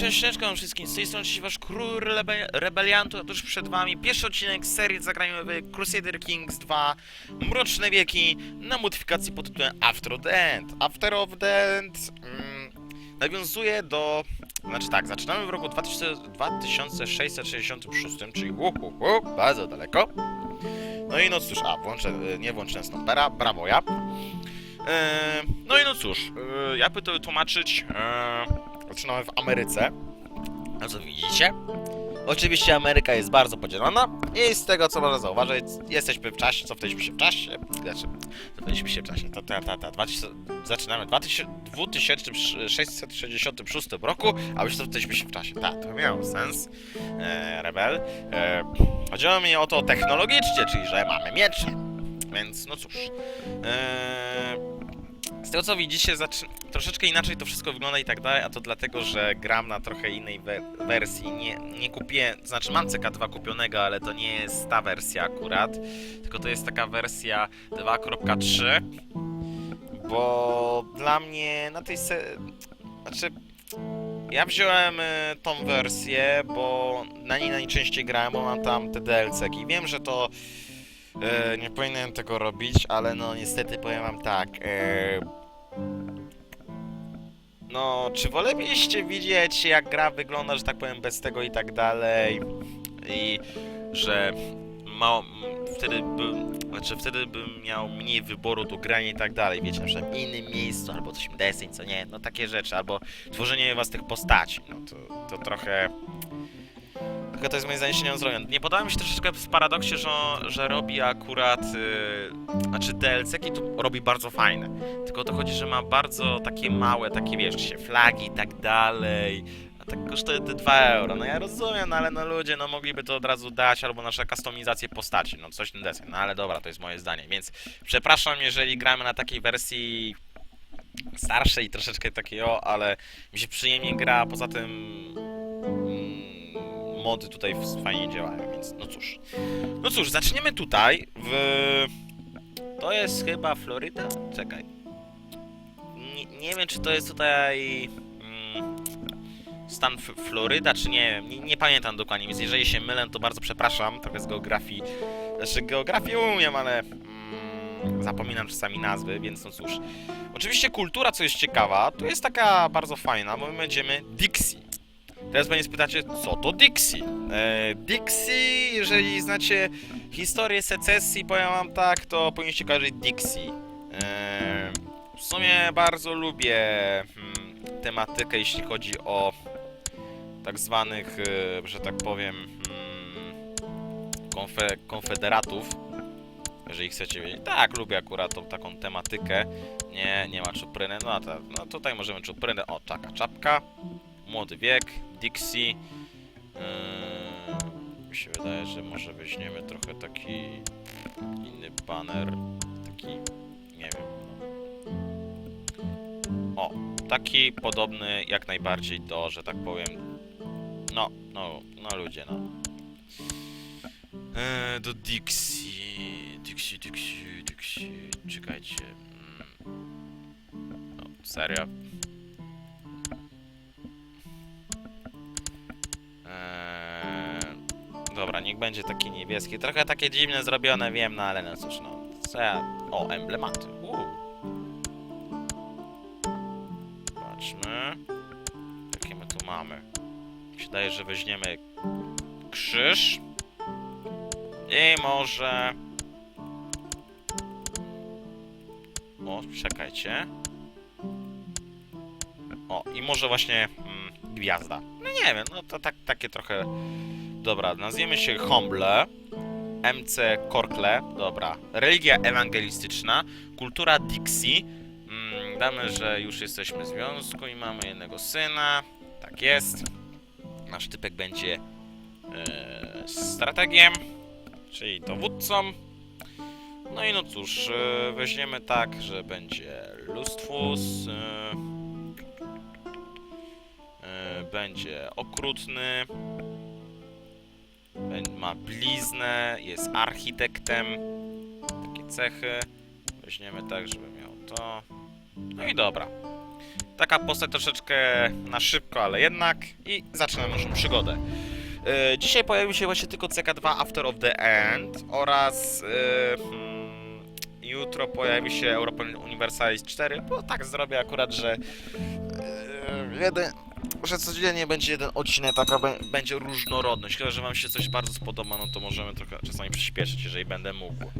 cześć, cześć wszystkim, z tej strony oczywiście wasz król rebe rebeliantu, a tuż przed wami pierwszy odcinek serii zagrajmy Crusader Kings 2 Mroczne Wieki na modyfikacji pod tytułem After the End. After of the End mm, nawiązuje do... Znaczy tak, zaczynamy w roku 2000, 2666, czyli hu, hu, bardzo daleko. No i no cóż, a, włączę, y, nie włączę Snoopera, brawo ja. E, no i no cóż, e, jakby to tłumaczyć, e, zaczynamy w Ameryce. A co widzicie? Oczywiście Ameryka jest bardzo podzielona i z tego co można zauważyć, jesteśmy w czasie, cofnęliśmy się w czasie, znaczy, cofnęliśmy się w czasie, ta, ta, ta, ta, 2000, zaczynamy w 2000 2666 roku, a już cofnęliśmy się w czasie, tak, to miało sens, e, Rebel. E, chodziło mi o to technologicznie, czyli że mamy miecze, więc no cóż. E, z tego co widzicie, troszeczkę inaczej to wszystko wygląda i tak dalej, a to dlatego, że gram na trochę innej we- wersji. Nie, nie to znaczy mam CK2 kupionego, ale to nie jest ta wersja akurat, tylko to jest taka wersja 2.3, bo dla mnie na tej se... Znaczy, ja wziąłem e, tą wersję, bo na niej najczęściej grałem, bo mam tam te DLC i wiem, że to e, nie powinienem tego robić, ale no niestety powiem wam tak. E, no, czy wolelibyście widzieć, jak gra wygląda, że tak powiem, bez tego i tak dalej? I że wtedy bym, znaczy wtedy bym miał mniej wyboru do grania i tak dalej, wiecie, na przykład w innym miejscu, albo coś deseń, co nie, no takie rzeczy, albo tworzenie własnych postaci, no to, to trochę... Tylko to jest moje zdanie się nie zrobione. Nie podoba mi się troszeczkę w paradoksie, że, że robi akurat, yy, znaczy DLC-ki tu robi bardzo fajne. Tylko to chodzi, że ma bardzo takie małe, takie wiesz, się flagi i tak dalej. A tak kosztuje te 2 euro. No ja rozumiem, no ale no ludzie, no mogliby to od razu dać, albo nasze kustomizację postaci, no coś ten desen. No ale dobra, to jest moje zdanie. Więc przepraszam, jeżeli gramy na takiej wersji starszej, troszeczkę takiej o, ale mi się przyjemnie gra, poza tym mody tutaj fajnie działają, więc no cóż. No cóż, zaczniemy tutaj w... To jest chyba Floryda? Czekaj. Nie, nie wiem, czy to jest tutaj... Mm, stan F Floryda, czy nie. Nie, nie pamiętam dokładnie, więc jeżeli się mylę, to bardzo przepraszam. Trochę z geografii... Znaczy, geografię umiem, ale... Mm, zapominam czasami nazwy, więc no cóż. Oczywiście kultura, co jest ciekawa, to jest taka bardzo fajna, bo my będziemy Dixie. Teraz pewnie spytacie, co to Dixie? E, Dixie, jeżeli znacie historię secesji, powiem wam tak, to powinniście kojarzyć Dixie. E, w sumie bardzo lubię hmm, tematykę, jeśli chodzi o tak zwanych, e, że tak powiem, hmm, konfe konfederatów. Jeżeli chcecie wiedzieć. Tak, lubię akurat tą taką tematykę. Nie, nie ma czupryny. No, ta, no tutaj możemy czuprynę. O, czaka, czapka. Młody wiek, Dixie. Yy, mi się wydaje, że może weźmiemy trochę taki inny banner. Taki, nie wiem. No. O, taki podobny jak najbardziej do, że tak powiem. No, no, no ludzie, no. Eee, do Dixie. Dixie, Dixie, Dixie. Czekajcie. Mm. No, serio? Niech będzie taki niebieski. Trochę takie dziwne zrobione, wiem, no ale no cóż, no. Co ja... O, emblematy. Uuu. Zobaczmy. Jakie my tu mamy. Mi się że weźmiemy krzyż. I może... O, czekajcie. O, i może właśnie mm, gwiazda. No nie wiem, no to tak, takie trochę... Dobra, nazwiemy się Humble. MC Korkle, dobra. Religia ewangelistyczna, kultura Dixie. Mm, damy, że już jesteśmy w związku i mamy jednego syna. Tak jest. Nasz typek będzie e, strategiem, czyli dowódcą. No i no cóż, e, weźmiemy tak, że będzie Lustfus. E, e, będzie okrutny. Ma bliznę, jest architektem. Takie cechy. Weźmiemy tak, żeby miał to. No i dobra. Taka postać troszeczkę na szybko, ale jednak. I zaczynamy naszą przygodę. E, dzisiaj pojawił się właśnie tylko CK2 After of the End oraz hmm, jutro pojawi się European Universalis 4, bo tak zrobię akurat, że e, jeden, że codziennie będzie jeden odcinek, taka będzie różnorodność. Chyba, że wam się coś bardzo spodoba, no to możemy trochę czasami przyspieszyć, jeżeli będę mógł.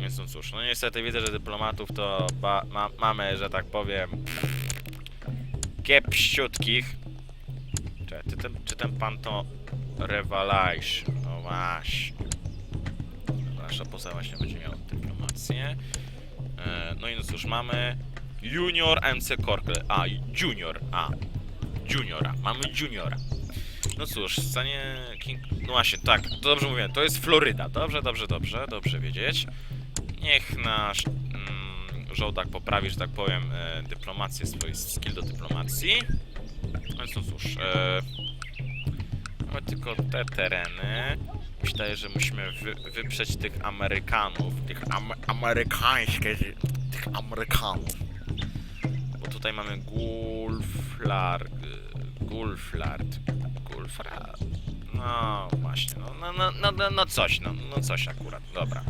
Więc no cóż, no niestety widzę, że dyplomatów to ma- mamy, że tak powiem, kiepściutkich. Czy, czy, ten, czy ten pan to Revelation? No właśnie. Nasza postać właśnie będzie miała dyplomację. E, no i no cóż, mamy Junior MC Corkel. A, Junior. A, Juniora. Mamy Juniora. No cóż, stanie King... No właśnie, tak, to dobrze mówiłem, to jest Floryda. Dobrze, dobrze, dobrze, dobrze wiedzieć. Niech nasz mm, żołdak poprawi, że tak powiem, e, dyplomację, swój skill do dyplomacji. No i co cóż, e, mamy tylko te tereny. Myślę, że musimy wy, wyprzeć tych Amerykanów, tych am, amerykańskich, tych Amerykanów. Bo tutaj mamy Gulflar, Gulflard, Gulflard. No właśnie, no, no, no, no, no, no coś, no, no coś akurat, dobra.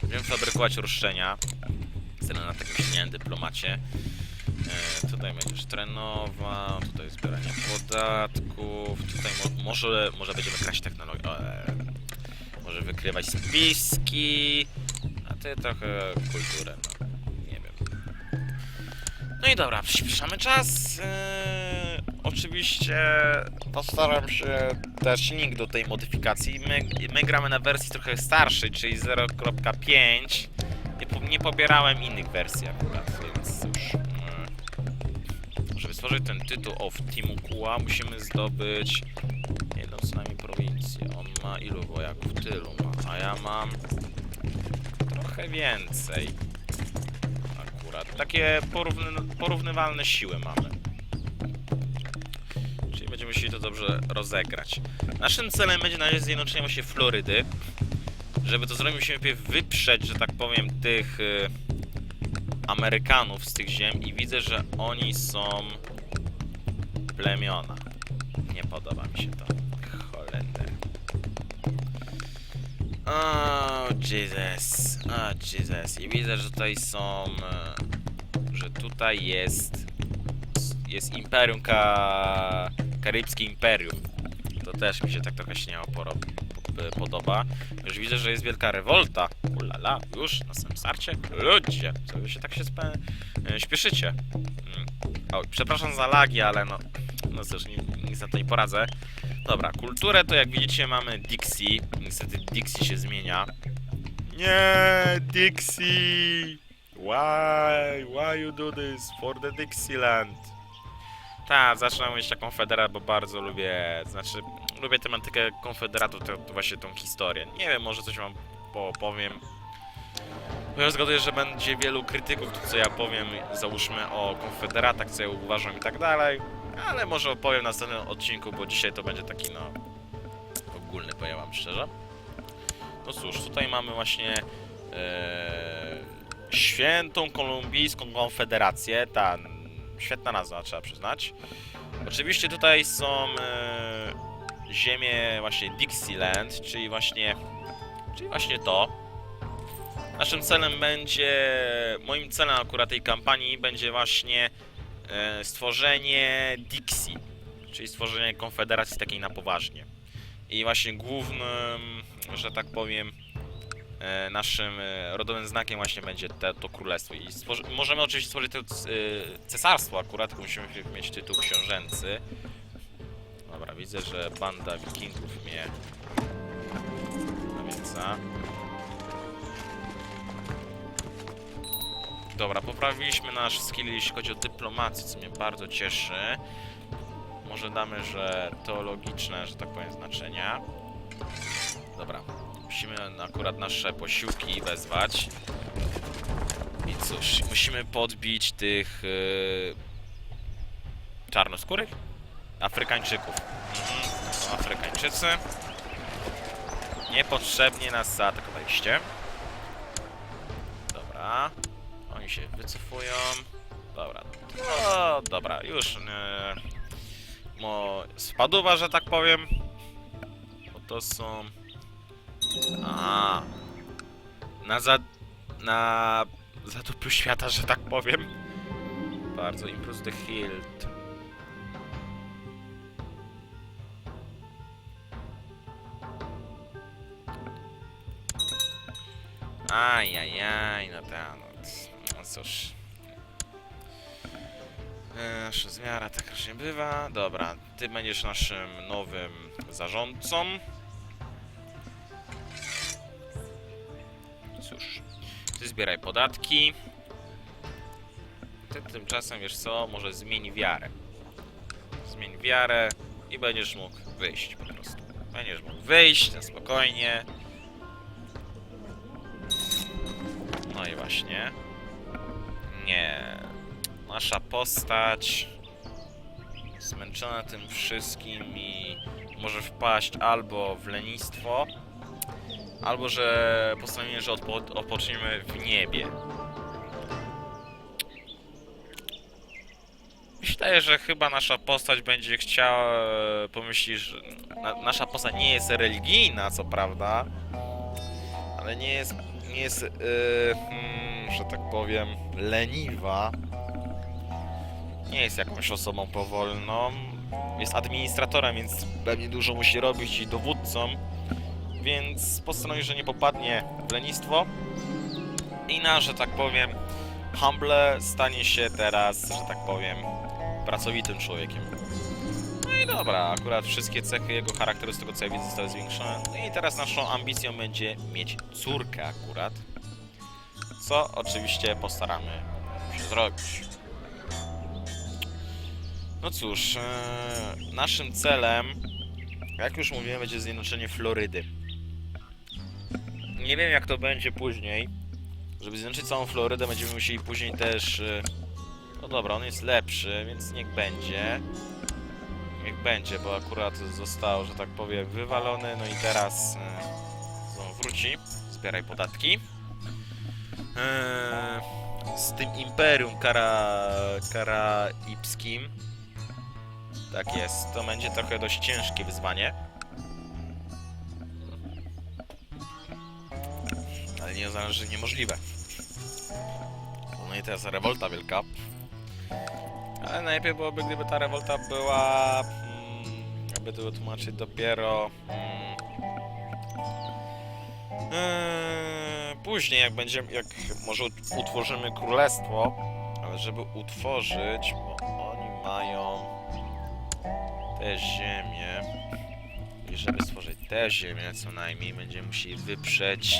Będziemy fabrykować ruszczenia. Stanę na takim silnym dyplomacie. E, tutaj będziesz trenował, tutaj zbieranie podatków, tutaj mo może, może będziemy kraść technologię. E, może wykrywać spiski, a ty trochę kulturę, no wiem. No i dobra, przyspieszamy czas. Eee, oczywiście postaram się dać link do tej modyfikacji. My, my gramy na wersji trochę starszej, czyli 0.5. Nie, nie pobierałem innych wersji akurat, więc cóż. eee, żeby stworzyć ten tytuł of Timukuła, musimy zdobyć jedną co najmniej prowincję. On ma ilu wojaków? Tylu ma, a ja mam trochę więcej akurat. Takie porówny, porównywalne siły mamy. Czyli będziemy musieli to dobrze rozegrać. Naszym celem będzie na razie zjednoczenie właśnie Florydy. Żeby to zrobić, musimy najpierw wyprzeć, że tak powiem, tych y, Amerykanów z tych ziem i widzę, że oni są plemiona. Nie podoba mi się to. O, Jesus. O, Jesus. I widzę, że tutaj są... e, Że tutaj jest... Jest Imperium Ka... Karibskie Imperium. To też mi się tak trochę śniało poro... podoba. Już widzę, że jest wielka rewolta. Ulala, już na samym starcie? Ludzie, co wy się tak się spe... e, śpieszycie? Mm. O, przepraszam za lagi, ale no... No cóż, ni- nic na to nie poradzę. Dobra, kulturę to jak widzicie mamy Dixie. Niestety Dixie się zmienia. Nie, Dixie! Why? Why you do this for the Dixieland? Tak, zaczynam mieć taką konfederat, bo bardzo lubię, znaczy, lubię tematykę konfederatów, to, to właśnie tą historię. Nie wiem, może coś wam po, powiem. Bo ja zgaduję, że będzie wielu krytyków, to co ja powiem, załóżmy o konfederatach, co ja uważam i tak dalej. Ale może opowiem na następnym odcinku, bo dzisiaj to będzie taki, no, ogólny, powiem wam szczerze. No cóż, tutaj mamy właśnie e, Świętą Kolumbijską Konfederację, ta świetna nazwa, trzeba przyznać. Oczywiście tutaj są e, ziemie właśnie Dixieland, czyli właśnie, czyli właśnie to. Naszym celem będzie, moim celem akurat tej kampanii będzie właśnie stworzenie Dixie, czyli stworzenie konfederacji takiej na poważnie. I właśnie głównym, że tak powiem, e, naszym e, rodowym znakiem właśnie będzie te, to królestwo. I możemy oczywiście stworzyć to e, cesarstwo akurat, tylko musimy mieć tytuł książęcy. Dobra, widzę, że banda wikingów mnie nawiedza. Dobra, poprawiliśmy nasz skill, jeśli chodzi o dyplomację, co mnie bardzo cieszy. Może damy, że teologiczne, że tak powiem, znaczenia. Dobra, musimy akurat nasze posiłki wezwać. I cóż, musimy podbić tych yy, czarnoskórych? Afrykańczyków. Mhm, są Afrykańczycy. Niepotrzebnie nas zaatakowaliście. Dobra. Się wycofują. dobra. No, dobra, już e, mo, spadła, że tak powiem. Bo to są... A, na za... na zadupiu świata, że tak powiem. Bardzo Improve the Hilt. Ajajaj, no tak, no, c- no cóż. E, Nasza zmiara tak różnie bywa. Dobra, ty będziesz naszym nowym zarządcą. Cóż, ty zbieraj podatki. Ty tymczasem, wiesz co, może zmień wiarę. Zmień wiarę i będziesz mógł wyjść po prostu. Będziesz mógł wyjść na spokojnie. No i właśnie. Nie. Nasza postać zmęczona tym wszystkim i może wpaść albo w lenistwo, albo że postanowimy, że odpo odpoczniemy w niebie. Myślę, że chyba nasza postać będzie chciała e, pomyśleć, że na, nasza postać nie jest religijna, co prawda, ale nie jest, nie jest, e, hmm, że tak powiem, leniwa. Nie jest jakąś osobą powolną. Jest administratorem, więc pewnie dużo musi robić i dowódcą. Więc postanowi, że nie popadnie w lenistwo. I na, że tak powiem, Humble stanie się teraz, że tak powiem, pracowitym człowiekiem. No i dobra, akurat wszystkie cechy jego charakteru, z tego co ja widzę, zostały zwiększone. No i teraz naszą ambicją będzie mieć córkę akurat. Co oczywiście postaramy się zrobić. No cóż, e, naszym celem, jak już mówiłem, będzie zjednoczenie Florydy. Nie wiem jak to będzie później. Żeby zjednoczyć całą Florydę będziemy musieli później też... e, No dobra, on jest lepszy, więc niech będzie. Niech będzie, bo akurat został, że tak powiem, wywalony. No i teraz e, wróci. Zbieraj podatki. Eee, z tym Imperium Kara... Karaibskim. Tak jest, to będzie trochę dość ciężkie wyzwanie. Ale nie oznacza, że niemożliwe. No i teraz rewolta wielka. Ale najlepiej byłoby, gdyby ta rewolta była... Mm, jakby to wytłumaczyć dopiero... Mm, Eee, później, jak będziemy, jak może ut- utworzymy królestwo, ale żeby utworzyć, bo oni mają te ziemię i żeby stworzyć te ziemię, co najmniej będziemy musieli wyprzeć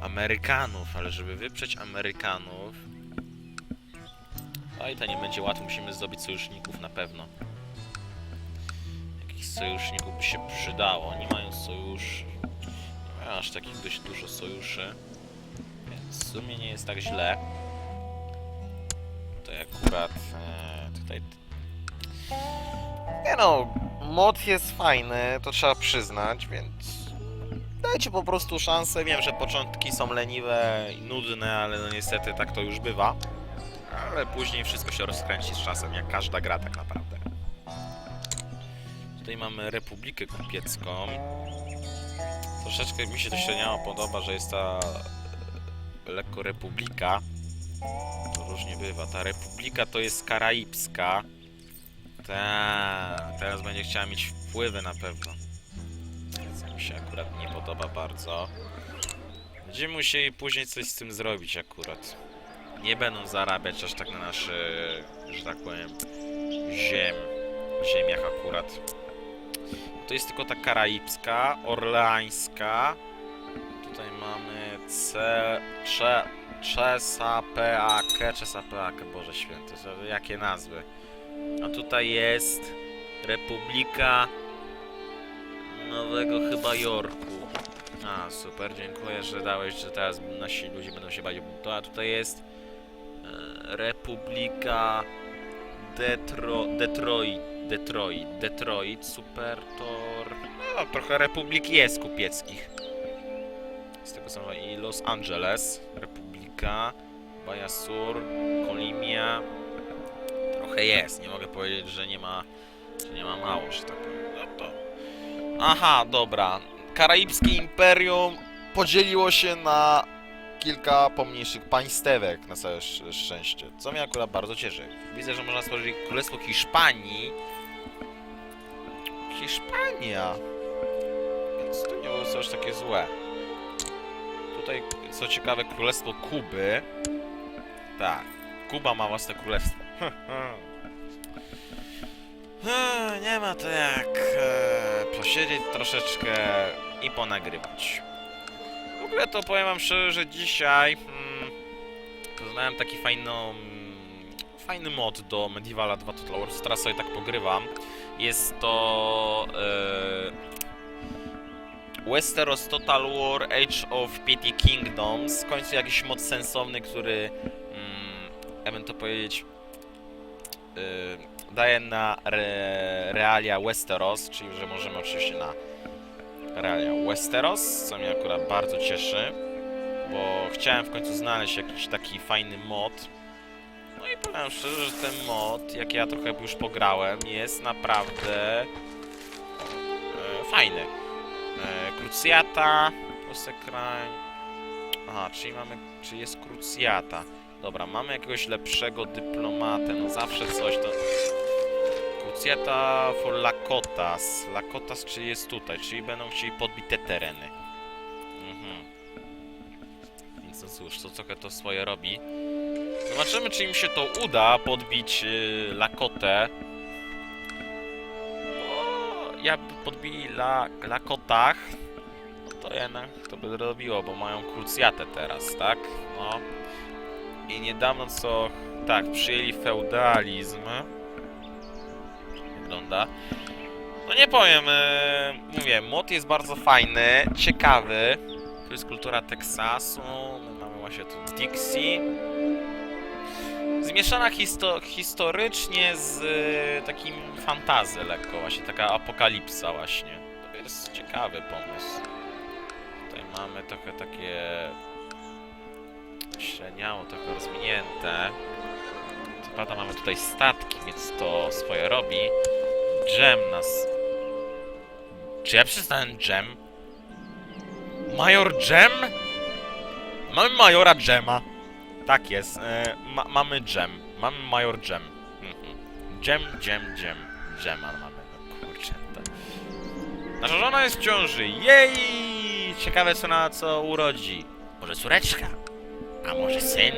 Amerykanów, ale żeby wyprzeć Amerykanów, no i to nie będzie łatwo, musimy zdobyć sojuszników na pewno. Jakichś sojuszników by się przydało, oni mają sojusz, nie mają aż takich dość dużo sojuszy, w sumie nie jest tak źle. Tutaj akurat, e, tutaj nie no, mod jest fajny, to trzeba przyznać, więc dajcie po prostu szansę. Wiem, że początki są leniwe i nudne, ale no niestety tak to już bywa. Ale później wszystko się rozkręci z czasem, jak każda gra tak naprawdę. Tutaj mamy Republikę Kupiecką. Troszeczkę mi się to podoba, że jest ta Republika. To różnie bywa. Ta Republika to jest karaibska. Tak, teraz będzie chciała mieć wpływy na pewno. Co mi się akurat nie podoba bardzo. Będziemy musieli później coś z tym zrobić akurat. Nie będą zarabiać aż tak na nasze, że tak powiem, ziem, ziemiach akurat. To jest tylko ta karaibska, orleańska. C, Cze, Chesapeake, Chesapeake, Boże Święty, jakie nazwy. A tutaj jest Republika Nowego chyba Jorku. A, super, dziękuję, że dałeś, że teraz nasi ludzie będą się o to. A tutaj jest e, Republika Detro, Detroit, Detroit, Detroit, super, Tor... No, trochę republik jest kupieckich. Z tego są i Los Angeles, Republika, Bajasur, Kolimia, trochę jest. Nie mogę powiedzieć, że nie ma, że nie ma mało, że tak powiem. No to... Aha, dobra. Karaibskie Imperium podzieliło się na kilka pomniejszych państewek na całe sz- szczęście, co mnie akurat bardzo cieszy. Widzę, że można stworzyć Królestwo Hiszpanii. Hiszpania. Więc to nie było coś takie złe. Tutaj, co ciekawe, Królestwo Kuby. Tak, Kuba ma własne królestwo. Hmm, Nie ma to jak e, posiedzieć troszeczkę i ponagrywać. W ogóle to powiem wam szczerze, że dzisiaj mm, poznałem taki fajną, fajny mod do Medievala 2 Total War. Teraz sobie tak pogrywam. Jest to e, Westeros Total War Age of Pity Kingdoms. W końcu jakiś mod sensowny, który mm, ja bym to powiedzieć y, daje na re, realia Westeros, czyli że możemy oczywiście na realia Westeros, co mnie akurat bardzo cieszy, bo chciałem w końcu znaleźć jakiś taki fajny mod. No i powiem szczerze, że ten mod, jak ja trochę już pograłem, jest naprawdę e, fajny. Cruciata, Osekrań. Aha, czyli mamy, czy jest Cruciata. Dobra, mamy jakiegoś lepszego dyplomatę, no zawsze coś to... Cruciata for Lakotas. Lakotas czyli jest tutaj, czyli będą chcieli podbić te tereny. Mhm. Więc no cóż, to trochę to swoje robi. Zobaczymy, czy im się to uda podbić yy, Lakotę. Podbili la, Lakotach, no to jednak to by robiło, bo mają Cruciatę teraz, tak? No. I niedawno co... Tak, przyjęli feudalizm. Wygląda. No nie powiem, e, mówię, mod jest bardzo fajny, ciekawy. Tu jest kultura Teksasu, my mamy właśnie tu Dixie. Zmieszana histo historycznie z e, takim fantazy lekko, właśnie taka apokalipsa właśnie. To jest ciekawy pomysł. Tutaj mamy trochę takie średniało, trochę rozwinięte. Co prawda mamy tutaj statki, więc to swoje robi. Dżem nas... Czy ja przeczytałem dżem? Major dżem? Mamy majora dżema. Tak jest, e, ma, mamy dżem. Mamy major dżem. Mhm. Dżem, dżem, dżem. Dżema mamy, no kurczę. To... Nasza żona jest w ciąży. Jej! Ciekawe co na co urodzi. Może córeczka? A może syn?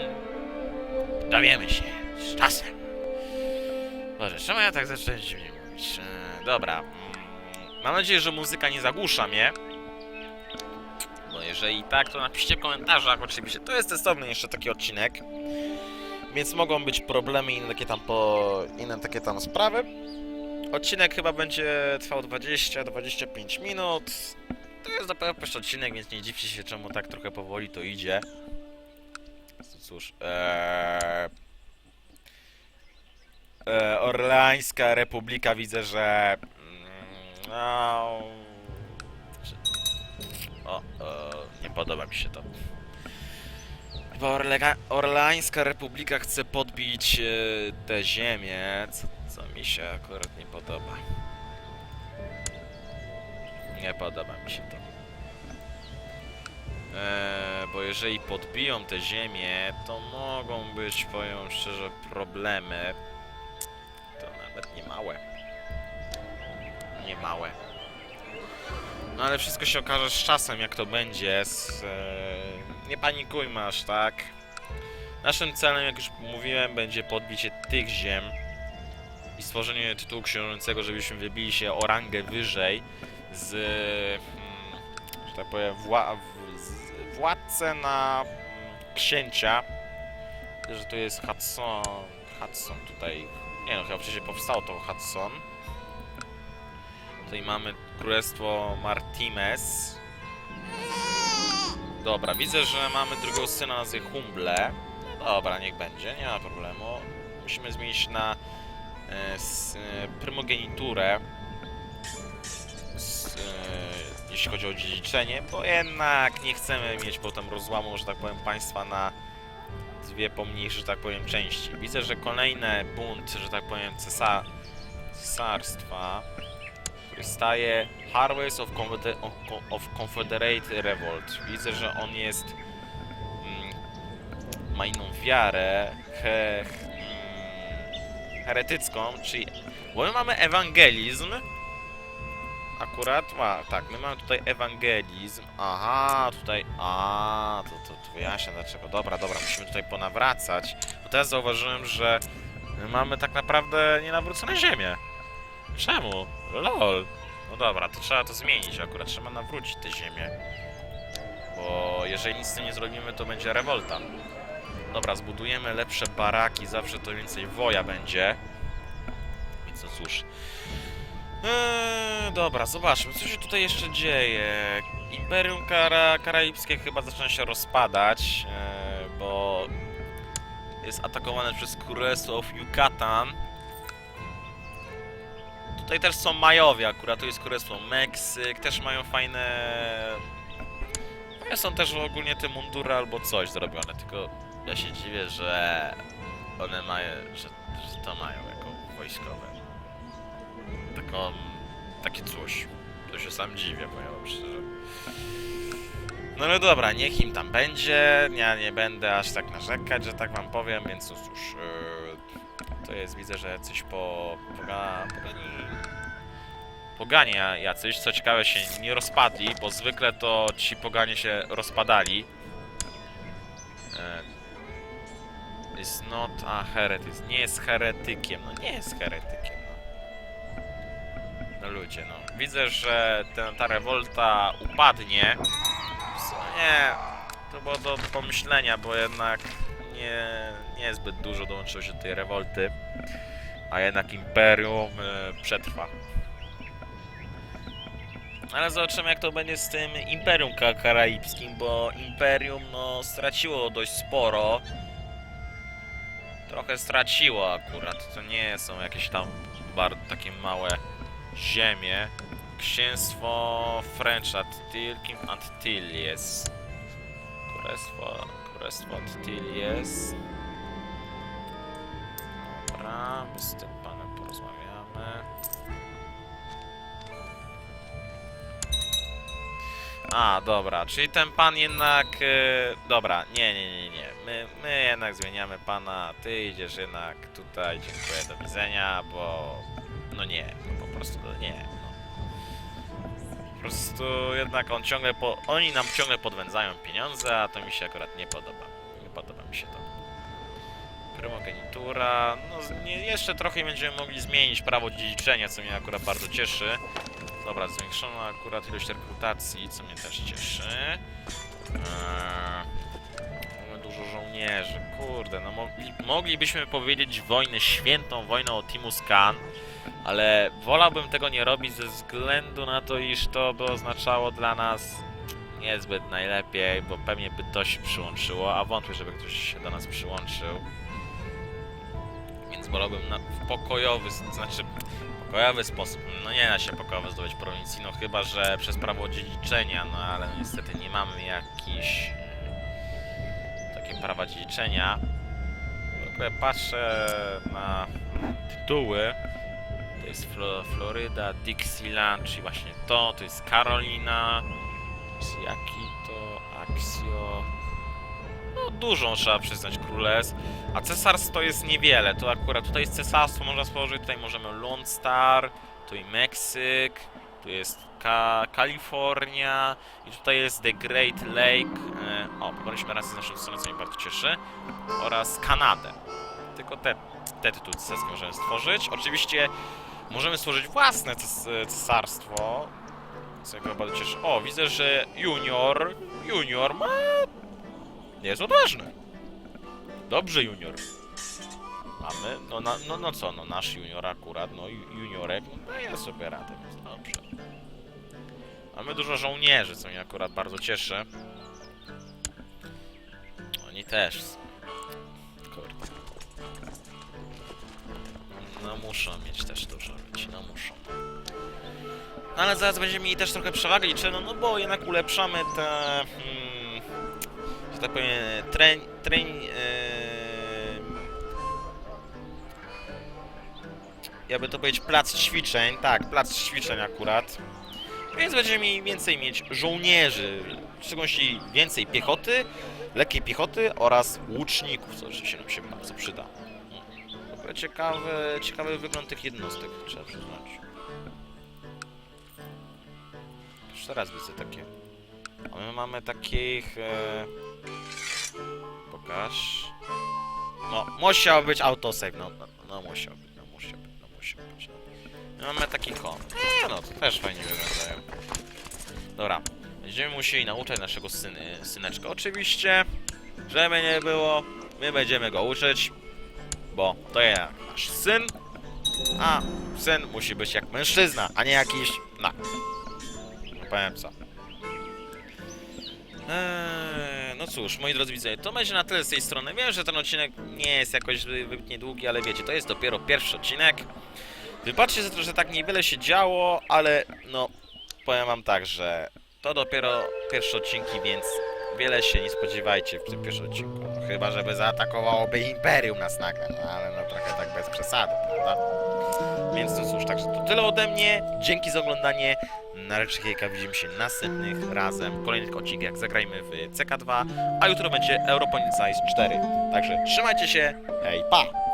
Dowiemy się z czasem. Boże, czemu ja tak zacząłem dziwnie mówić? E, dobra. Mm, mam nadzieję, że muzyka nie zagłusza mnie. No jeżeli tak, to napiszcie w komentarzach oczywiście. To jest testowny jeszcze taki odcinek. Więc mogą być problemy i inne takie tam po... inne takie tam sprawy. Odcinek chyba będzie trwał 20-25 minut. To jest dopiero pierwszy odcinek, więc nie dziwcie się czemu tak trochę powoli to idzie. Cóż, eee... E, Republika widzę, że... mm, No... O, o, nie podoba mi się to. Chyba Orlega Orleańska Republika chce podbić e, te ziemię, co, co mi się akurat nie podoba. Nie podoba mi się to. Eee, bo jeżeli podbiją te ziemię, to mogą być, powiem szczerze, problemy. To nawet nie małe. Nie małe. No ale wszystko się okaże z czasem, jak to będzie. Z, e, nie panikujmy aż tak. Naszym celem, jak już mówiłem, będzie podbicie tych ziem i stworzenie tytułu książęcego, żebyśmy wybili się o rangę wyżej z, mm, że tak powiem, wła z, władcę na mm, księcia. Że tu jest Hudson, Hudson tutaj, nie no, chyba przecież powstało to Hudson. Tutaj mamy Królestwo Martimes. Dobra, widzę, że mamy drugiego syna nazwie Humble. No dobra, niech będzie, nie ma problemu. Musimy zmienić na e, s, e, prymogeniturę. S, e, jeśli chodzi o dziedziczenie, bo jednak nie chcemy mieć potem rozłamu, że tak powiem, państwa na dwie pomniejsze, że tak powiem, części. Widzę, że kolejny bunt, że tak powiem, cesa cesarstwa, staje Harvest of, Confeder of, Confederate Revolt. Widzę, że on jest mm, ma inną wiarę he, mm, heretycką, czyli bo my mamy ewangelizm akurat, a, tak, my mamy tutaj ewangelizm, aha, tutaj, a, to, to, to wyjaśnia dlaczego, dobra, dobra, musimy tutaj ponawracać, bo teraz zauważyłem, że my mamy tak naprawdę nienawrócone ziemię. Czemu? Lol. No dobra, to trzeba to zmienić akurat, trzeba nawrócić tę ziemię. Bo jeżeli nic z tym nie zrobimy, to będzie rewolta. Dobra, zbudujemy lepsze baraki, zawsze to więcej woja będzie. Więc no cóż. Eee, dobra, zobaczmy, co się tutaj jeszcze dzieje. Imperium Kara Karaibskie chyba zaczyna się rozpadać, eee, bo jest atakowane przez Królestwo of Yucatan. Tutaj też są Majowie akurat, tu jest Królestwo Meksyk, też mają fajne... Nie są też ogólnie te mundury albo coś zrobione, tylko ja się dziwię, że one mają, że, że to mają jako wojskowe. Taką, takie coś. To się sam dziwię, powiem szczerze. No ale dobra, niech im tam będzie. Ja nie będę aż tak narzekać, że tak wam powiem, więc no cóż. Yy, to jest, widzę, że coś po... Poga, pogani... Poganie jacyś, co ciekawe się nie rozpadli, bo zwykle to ci poganie się rozpadali. Yy, is not a heretyk. Nie jest heretykiem. No nie jest heretykiem. No. No ludzie, no. Widzę, że ten, ta rewolta upadnie. Co nie, to było do pomyślenia, bo jednak nie, nie zbyt dużo dołączyło się do tej rewolty. A jednak Imperium y, przetrwa. Ale zobaczymy jak to będzie z tym Imperium Ka- Karaibskim, bo Imperium no straciło dość sporo. Trochę straciło akurat. To nie są jakieś tam bardzo takie małe ziemie. Księstwo French Antilles, Królestwo, Królestwo Antilles. Dobra, my z tym panem porozmawiamy. A, dobra, czyli ten pan jednak... y, dobra, nie, nie, nie, nie. My, my jednak zmieniamy pana, ty idziesz jednak tutaj, dziękuję, do widzenia, bo... No nie, no po prostu no nie. Po prostu jednak on ciągle po... Oni nam ciągle podwędzają pieniądze, a to mi się akurat nie podoba. Nie podoba mi się to. Prymogenitura... No nie, jeszcze trochę będziemy mogli zmienić prawo dziedziczenia, co mnie akurat bardzo cieszy. Dobra, zwiększono akurat ilość rekrutacji, co mnie też cieszy. Eee, żołnierzy, kurde, no mogli, moglibyśmy powiedzieć wojnę świętą, wojnę o Timus Khan, ale wolałbym tego nie robić ze względu na to, iż to by oznaczało dla nas niezbyt najlepiej, bo pewnie by to się przyłączyło, a wątpię, żeby ktoś się do nas przyłączył. Więc wolałbym na, w pokojowy, znaczy pokojowy sposób. No nie da się pokojowo zdobyć prowincji, no chyba, że przez prawo dziedziczenia, no ale niestety nie mamy jakichś prawa dziedziczenia. W ogóle patrzę na tytuły. To jest Flo Floryda, Dixieland, czyli właśnie to, to jest Carolina, czy jaki to, Axio. No dużą trzeba przyznać królestw. A cesarstwo jest niewiele, to akurat tutaj jest cesarstwo, można społożyć, tutaj możemy Lone Star, tu i Meksyk, tu jest Ka Kalifornia i tutaj jest The Great Lake, o, pobraliśmy rację z naszą stroną, co mnie bardzo cieszy, oraz Kanadę. Tylko te, te tytuły cesarskie możemy stworzyć. Oczywiście możemy stworzyć własne ces cesarstwo, co mnie bardzo cieszy. O, widzę, że Junior, Junior ma... jest odważny. Dobrze, junior. Mamy, no, na, no, no co, no nasz junior akurat, no ju- juniorek, no daje sobie radę, więc dobrze. Mamy dużo żołnierzy, co mnie akurat bardzo cieszy. Oni też. Kurde. No muszą mieć też dużo ludzi, no muszą. No ale zaraz będziemy mieli też trochę przewagę liczebną, no, no bo jednak ulepszamy te... Hmm, że tak powiem. Tren, yy, jakby to powiedzieć, plac ćwiczeń, tak, plac ćwiczeń akurat. Więc będziemy mieli więcej mieć żołnierzy, w szczególności więcej piechoty, lekkiej piechoty oraz łuczników, co oczywiście nam się bardzo przyda. Ciekawy, ciekawy wygląd tych jednostek, trzeba przyznać. Jeszcze raz widzę takie. A my mamy takich... E... Pokaż. No, musiał być autosave, no, no, no musiał być, no musiał być, no musiał być. No. My mamy takich o. Nie no, to też fajnie wyglądają. Dobra, będziemy musieli nauczać naszego syny, syneczka. Oczywiście, żeby nie było, my będziemy go uczyć, bo to jest nasz syn, a syn musi być jak mężczyzna, a nie jakiś, no powiem co. Eee, no cóż, moi drodzy widzowie, to będzie na tyle z tej strony. Wiem, że ten odcinek nie jest jakoś wybitnie długi, ale wiecie, to jest dopiero pierwszy odcinek. Wybaczcie za to, że tak niewiele się działo, ale no, powiem wam tak, że to dopiero pierwsze odcinki, więc wiele się nie spodziewajcie w tym pierwszym odcinku. No, chyba, żeby zaatakowałoby Imperium nas nagle, no, ale no trochę tak bez przesady, prawda? Więc no cóż, także to tyle ode mnie. Dzięki za oglądanie. Na rzeczy Hejka widzimy się następnych razem. Kolejny odcinek jak zagrajmy w CK2, a jutro będzie Europonic Ice 4. Także trzymajcie się, hej, pa!